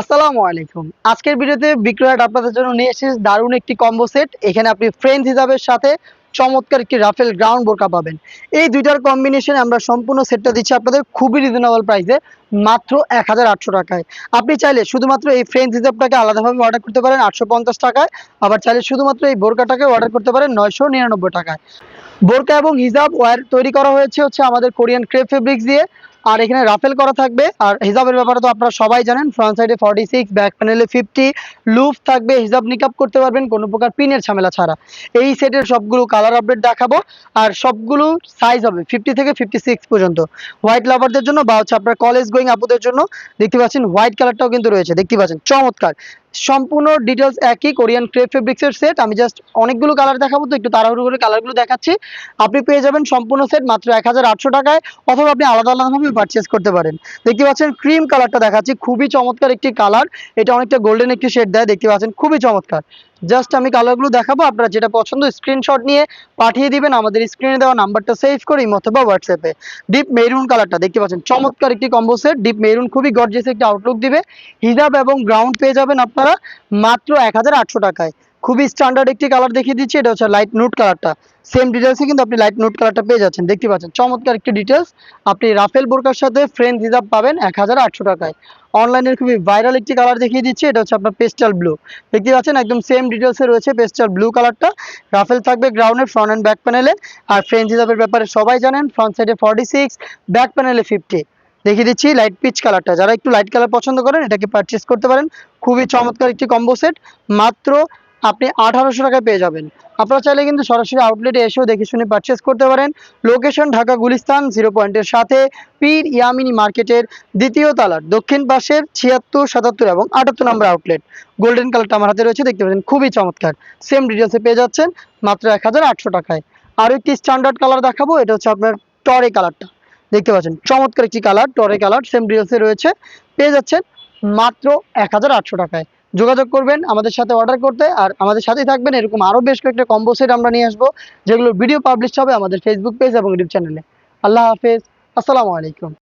আসসালামু আলাইকুম। আজকের ভিডিওতে বিক্রয়াট আপনাদের জন্য নিয়ে এসেছে দারুণ একটি কম্বো সেট এখানে আপনি ফ্রেন্ড হিসাবের সাথে চমৎকার একটি রাফেল গ্রাউন্ড বোরকা পাবেন। এই দুইটার কম্বিনেশনে আমরা সম্পূর্ণ সেটটা দিচ্ছি আপনাদের খুবই রিজনেবল প্রাইসে মাত্র এক হাজার আটশো টাকায়। আপনি চাইলে শুধুমাত্র এই ফ্রেন্ড হিসাবটাকে আলাদাভাবে অর্ডার করতে পারেন আটশো পঞ্চাশ টাকায়, আবার চাইলে শুধুমাত্র এই বোরকাটাকে অর্ডার করতে পারেন নয়শো নিরানব্বই টাকায়। বোরকা এবং হিজাব ওয়্যার তৈরি করা হয়েছে হচ্ছে আমাদের কোরিয়ান ক্রেপ ফেব্রিক্স দিয়ে। আর এখানে রাফেল করা থাকবে। আর হিজাবের ব্যাপারে তো আপনারা সবাই জানেন ফ্রন্ট সাইডে ফর্টি সিক্স ব্যাক প্যানেলে ফিফটি লুফ থাকবে, হিজাব নিকাপ করতে পারবেন, কোনো প্রকার পিনের ঝামেলা ছাড়া। এই সেটের সবগুলো কালার আপডেট দেখাবো, আর সবগুলো সাইজ হবে ফিফটি থেকে ফিফটি সিক্স পর্যন্ত। হোয়াইট লাভারদের জন্য বা হচ্ছে আপনার কলেজ গোয়িং আপুদের জন্য, দেখতে পাচ্ছেন হোয়াইট কালারটাও কিন্তু রয়েছে, দেখতে পাচ্ছেন, চমৎকার। সম্পূর্ণ ডিটেলস একই কোরিয়ান ক্রেপ ফেব্রিক্সের সেট আমি জাস্ট অনেকগুলো কালার দেখাবো তো, একটু তাড়াহুড়ো করে কালারগুলো দেখাচ্ছি। আপনি পেয়ে যাবেন সম্পূর্ণ সেট মাত্র এক হাজার আটশো টাকায়, অথবা আপনি আলাদা আলাদাভাবে পারচেস করতে পারেন। দেখতে পাচ্ছেন ক্রিম কালারটা দেখাচ্ছি, খুবই চমৎকার একটি কালার এটা অনেকটা গোল্ডেন একটি শেড দেয়, দেখতে পাচ্ছেন খুবই চমৎকার। জাস্ট আমি কালারগুলো দেখাবো, আপনারা যেটা পছন্দ স্ক্রিনশট নিয়ে পাঠিয়ে দিবেন, আমাদের স্ক্রিনে দেওয়া নাম্বারটা সেভ করে অথবা হোয়াটসঅ্যাপে ডিপ মেরুন কালারটা দেখতে পাচ্ছেন, চমৎকার একটি কম্বো সেট ডিপ মেরুন খুবই গর্জিয়াস একটি আউটলুক দিবে। হিজাব এবং গ্রাউন্ড পেয়ে যাবেন আপনারা মাত্র এক হাজার আটশো টাকায়। খুবই স্ট্যান্ডার্ড একটি কালার দেখিয়ে দিচ্ছি, এটা হচ্ছে লাইট নুট কালারটা সেম ডিটেলসে কিন্তু আপনি লাইট নোট কালারটা পেয়ে যাচ্ছেন, দেখতে পাচ্ছেন। চমৎকার একটি ডিটেলস আপনি রাফেল বোরকার সাথে ফ্রেন্ড হিসাব পাবেন এক হাজার আটশো টাকায়। অনলাইনের খুবই ভাইরাল একটি কালার দেখিয়ে দিচ্ছি, এটা হচ্ছে আপনার পেস্টাল ব্লু দেখতে পাচ্ছেন, একদম সেম ডিটেলসে রয়েছে পেস্টাল ব্লু কালারটা রাফেল থাকবে গ্রাউন্ডের ফ্রন্ট অ্যান্ড ব্যাক প্যানেলে আর ফ্রেন্ড হিসাবের ব্যাপারে সবাই জানেন ফ্রন্ট সাইডে ফর্টি সিক্স ব্যাক প্যানেলে ফিফটি দেখিয়ে দিচ্ছি লাইট পিচ কালারটা যারা একটু লাইট কালার পছন্দ করেন, এটাকে পারচেস করতে পারেন। খুবই চমৎকার একটি কম্বো সেট মাত্র আপনি আঠারোশো টাকায় পেয়ে যাবেন। আপনারা চাইলে কিন্তু সরাসরি আউটলেটে এসেও দেখে শুনে পারচেস করতে পারেন। লোকেশন ঢাকা গুলিস্তান জিরো পয়েন্টের সাথে পীর ইয়ামিনী মার্কেটের দ্বিতীয় তালার দক্ষিণ পাশের ছিয়াত্তর, সাতাত্তর এবং আটাত্তর নম্বর আউটলেট গোল্ডেন কালারটা আমার হাতে রয়েছে, দেখতে পাচ্ছেন, খুবই চমৎকার। সেম ডিটেলসে পেয়ে যাচ্ছেন, মাত্র এক হাজার আটশো টাকায়। আরও একটি স্ট্যান্ডার্ড কালার দেখাবো, এটা হচ্ছে আপনার টরে কালারটা দেখতে পাচ্ছেন, চমৎকার একটি কালার টরে কালার সেম ডিটেলসে রয়েছে। পেয়ে যাচ্ছেন মাত্র এক হাজার আটশো টাকায়। যোগাযোগ করবেন, আমাদের সাথে অর্ডার করতে আর আমাদের সাথেই থাকবেন। এরকম আরও বেশ কয়েকটা কম্বো সেট আমরা নিয়ে আসব, যেগুলো ভিডিও পাবলিশ হবে আমাদের ফেসবুক পেজ এবং ইউটিউব চ্যানেলে আল্লাহ হাফেজ, আসসালামু আলাইকুম।